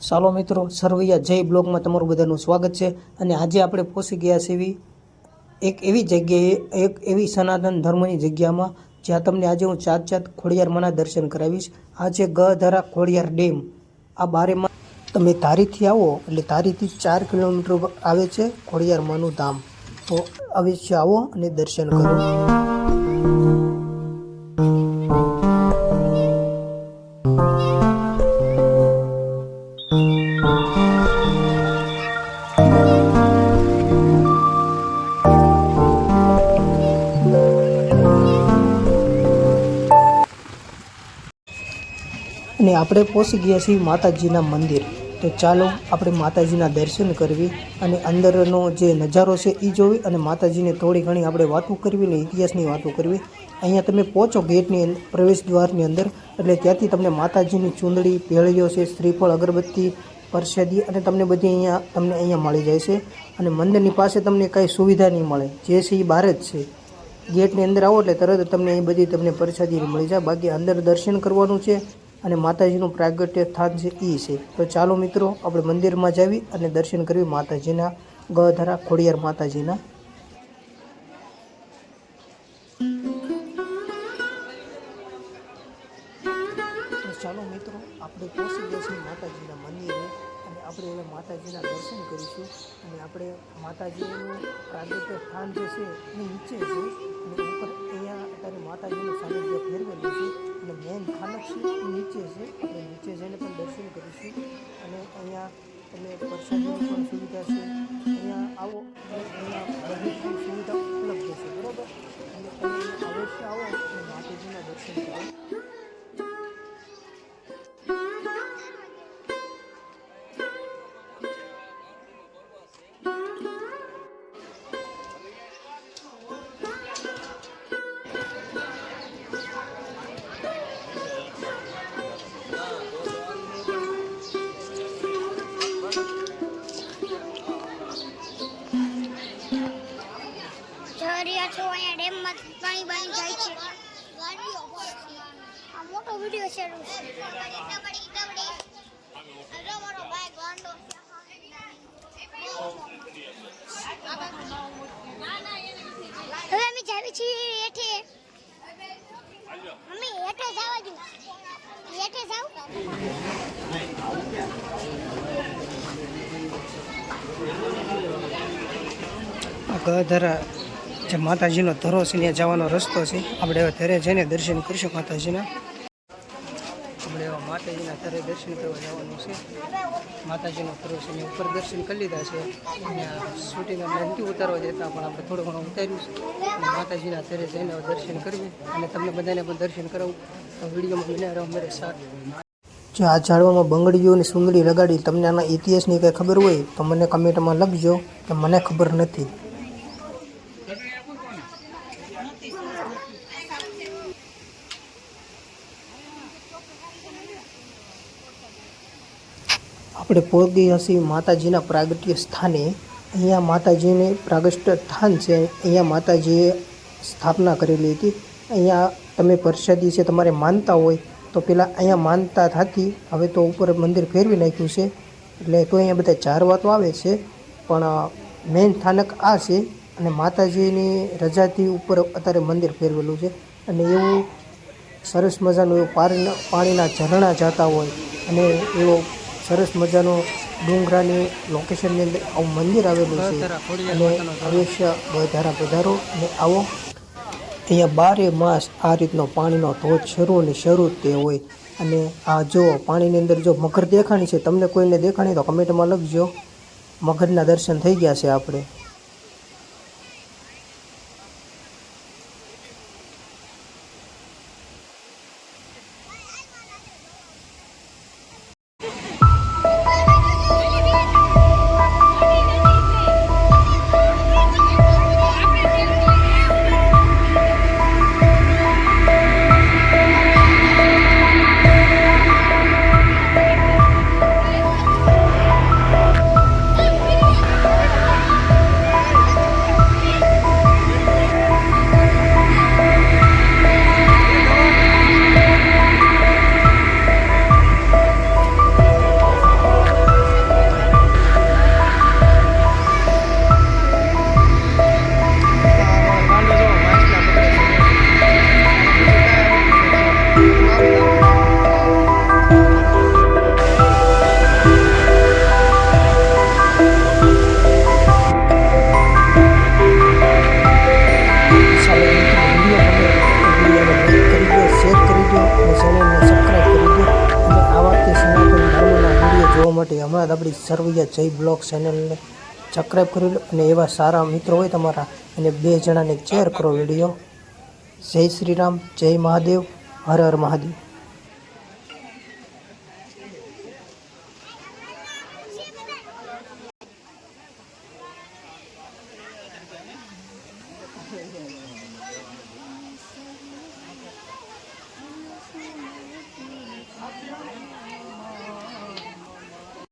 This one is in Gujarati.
ચાલો મિત્રો, સરવૈયા, જય બ્લોગમાં તમારું બધાનું સ્વાગત છે. અને આજે આપણે પહોંચી ગયા છે એવી એક એવી જગ્યાએ, એક એવી સનાતન ધર્મની જગ્યામાં, જ્યાં તમને આજે હું ચાર ચાર ખોડિયારમાંના દર્શન કરાવીશ. આ છે ગધરા ખોડિયાર ડેમ. આ બારેમાં તમે તારીથી આવો, એટલે તારીથી ચાર કિલોમીટર આવે છે ખોડિયારમાંનું ધામ. તો અવશ્ય આવો અને દર્શન કરો. આપણે પહોંચી ગયા છીએ માતાજીના મંદિર. તો ચાલો આપણે માતાજીના દર્શન કરવી અને અંદરનો જે નજારો છે એ જોવી અને માતાજીને થોડી ઘણી આપણે વાતો કરવી ને ઇતિહાસની વાતો કરવી. અહીંયા તમે પહોંચો ગેટની પ્રવેશ દ્વારની અંદર. એટલે ત્યાંથી તમને માતાજીની ચૂંદડી, પેળીઓ છે, શ્રીફળ, અગરબત્તી, પ્રસાદી અને તમને બધી અહીંયા, તમને અહીંયા મળી જાય છે. અને મંદિરની પાસે તમને કાંઈ સુવિધા નહીં મળે. જે છે એ બહાર જ છે. ગેટની અંદર આવો એટલે તરત તમને એ બધી તમને પ્રસાદી મળી જાય. બાકી અંદર દર્શન કરવાનું છે. અને માતાજીનું પ્રાગટ્ય સ્થાન છે એ છે. તો ચાલો મિત્રો, આપણે મંદિરમાં જાવી અને દર્શન કરવી માતાજીના ગધરા ખોડિયાર માતાજીના. ચાલો મિત્રો, આપણે પહોંચી ગયા માતાજીના મંદિરે અને આપણે હવે માતાજીના દર્શન કરીશું અને આપણે માતાજીનું પ્રાગટ્ય સ્થાન જે છે એ નીચે છે અને ઉપર અહીંયા અત્યારે માતાજીનું સાનિધ્ય ફેરવેલું છે અને મેન નીચે છે અને અહીંયા તમે પણ સુવિધા છે. અહીંયા આવો, અહીંયા સુવિધા ઉપલબ્ધ છે. બરાબર? અને તમે અવશ્ય આવો અને માતાજીના દર્શન કરો. મોટો વીડિયો શેર હવે અમે જાવી છીએ હેઠે. મમ્મી હેઠે જવા દઉં. હેઠે જાવ ગધરા જે માતાજીનો ધરો છે ત્યાં જવાનો રસ્તો છે. આપણે હવે ઘરે જઈને દર્શન કરીશું માતાજીના. માતાજીના ઘરે દર્શન કરવા જવાનું છે. માતાજીનો ધરો છે ઉપર દર્શન કરી લીધા છે. અને શૂટિંગ નથી ઉતારવા દેતા પણ આપણે થોડું ઘણું ઉતાર્યું છે. અને માતાજીના અત્યારે જઈને દર્શન કરવી અને તમને બધાને પણ દર્શન કરાવું. તો વિડીયોમાં બને રહો મારે સાથ. જો આ ઝાડવામાં બંગડીઓની સુંદરી લગાડી તમને આના ઇતિહાસની કંઈ ખબર હોય તો મને કમેન્ટમાં લખજો કે મને ખબર નથી. આપણે પહોંચી છીએ માતાજીના પ્રાગટ્ય સ્થાને, અહીંયા માતાજીને પ્રાગટ્ય સ્થાન છે, અહીંયા માતાજીએ સ્થાપના કરેલી હતી. અહીંયા તમે પ્રસાદી છે, તમારે માનતા હોય, તો પેલા અહીંયા માનતા થતી હવે તો ઉપર મંદિર ફેરવી નાખ્યું છે, એટલે તો અહીંયા બધા ચાર વાતો આવે છે. પણ મેઇન સ્થાનક આ છે, અને માતાજીની રજાથી ઉપર અત્યારે મંદિર ફેરવેલું છે. અને એવું સરસ મજાનું એવું પાણીના ઝરણા જતા હોય, અને એવો સરસ મજાનો ડુંગરાની લોકેશનની અંદર આવું મંદિર આવેલું છે. અને અવશ્ય વધારા પધારો અને આવો. અહીંયા બારે માસ આ રીતનો પાણીનો ધોધ શરૂ ને શરૂ તે હોય. અને આ જો પાણીની અંદર જો મગર દેખાણી છે તમને કોઈને દેખાણી તો કમેન્ટમાં લખજો. મગરના દર્શન થઈ ગયા છે આપણે. હમણાં આપણી સર્વિયા જય બ્લોગ ચેનલને સબસ્ક્રાઈબ કરી લો અને એવા સારા મિત્રો હોય તમારા. અને બે જણાને શેર કરો વીડિયો. જય શ્રી રામ જય મહાદેવ હર હર મહાદેવ. Yeah, yeah.